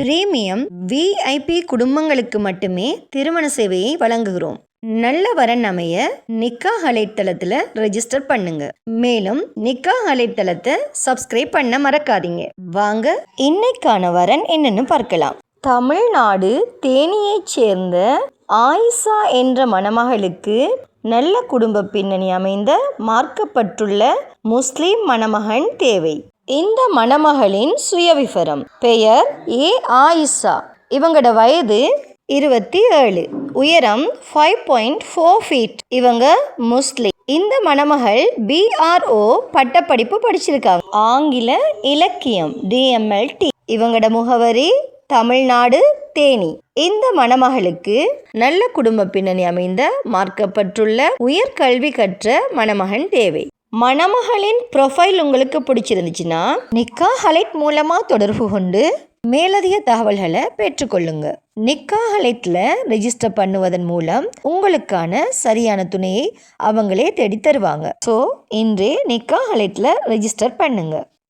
Premium VIP குடும்பங்களுக்கு மட்டுமே திருமண சேவையை வழங்குகிறோம். நல்ல வரன் அமைய நிக்கா அலைத்தளத்தில் ரெஜிஸ்டர் பண்ணுங்க. மேலும் நிக்கா அலைத்தளத்தை சப்ஸ்கிரைப் பண்ண மறக்காதீங்க. வாங்க இன்னைக்கான வரன் என்னன்னு பார்க்கலாம். தமிழ்நாடு தேனியைச் சேர்ந்த ஆயிஷா என்ற மணமகளுக்கு நல்ல குடும்ப பின்னணி அமைந்த மார்க்கப்பட்டுள்ள முஸ்லீம் மணமகன் தேவை. இந்த மணமகளின் சுயவிவரம். பெயர் ஏ. ஆயிஷா. இவங்களோட வயது இருபத்தி ஏழு. உயரம் ஃபைவ் பாயிண்ட் ஃபோர் ஃபீட் இவங்க முஸ்லிம் இந்த மணமகள் பிஆர்ஓ பட்டப்படிப்பு படிச்சிருக்காங்க. ஆங்கில இலக்கியம் டிஎம்எல்டி இவங்களோட முகவரி தமிழ்நாடு தேனி. இந்த மணமகளுக்கு நல்ல குடும்ப பின்னணி அமைந்த மார்க்கப்பட்டுள்ள உயர்கல்வி கற்ற மணமகன் தேவை. மணமகளின் ப்ரொஃபைல் உங்களுக்கு பிடிச்சிருந்துச்சுன்னா நிக்கா ஹலைட் மூலமாக தொடர்பு கொண்டு மேலதிக தகவல்களை பெற்றுக்கொள்ளுங்க. நிக்கா ஹலைட்டில் ரெஜிஸ்டர் பண்ணுவதன் மூலம் உங்களுக்கான சரியான துணையை அவங்களே தேடி தருவாங்க ஸோ இன்றே நிக்கா ஹலைட்டில் ரெஜிஸ்டர் பண்ணுங்கள்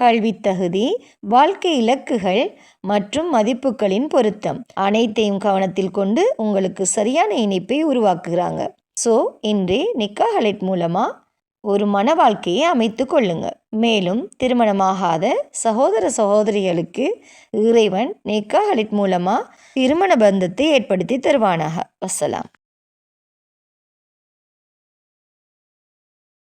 கல்வித்தகுதி வாழ்க்கை இலக்குகள் மற்றும் மதிப்புகளின் பொருத்தம். அனைத்தையும் கவனத்தில் கொண்டு உங்களுக்கு சரியான இணைப்பை உருவாக்குகிறாங்க. ஸோ இன்றே நிக்கா ஹலைட் மூலமாக ஒரு மன வாழ்க்கையை அமைத்து கொள்ளுங்க. மேலும் திருமணமாகாத சகோதர சகோதரிகளுக்கு இறைவன் நிக்கா ஹலிட் மூலமாக திருமண பந்தத்தை ஏற்படுத்தி தருவானாக. வசலாம்.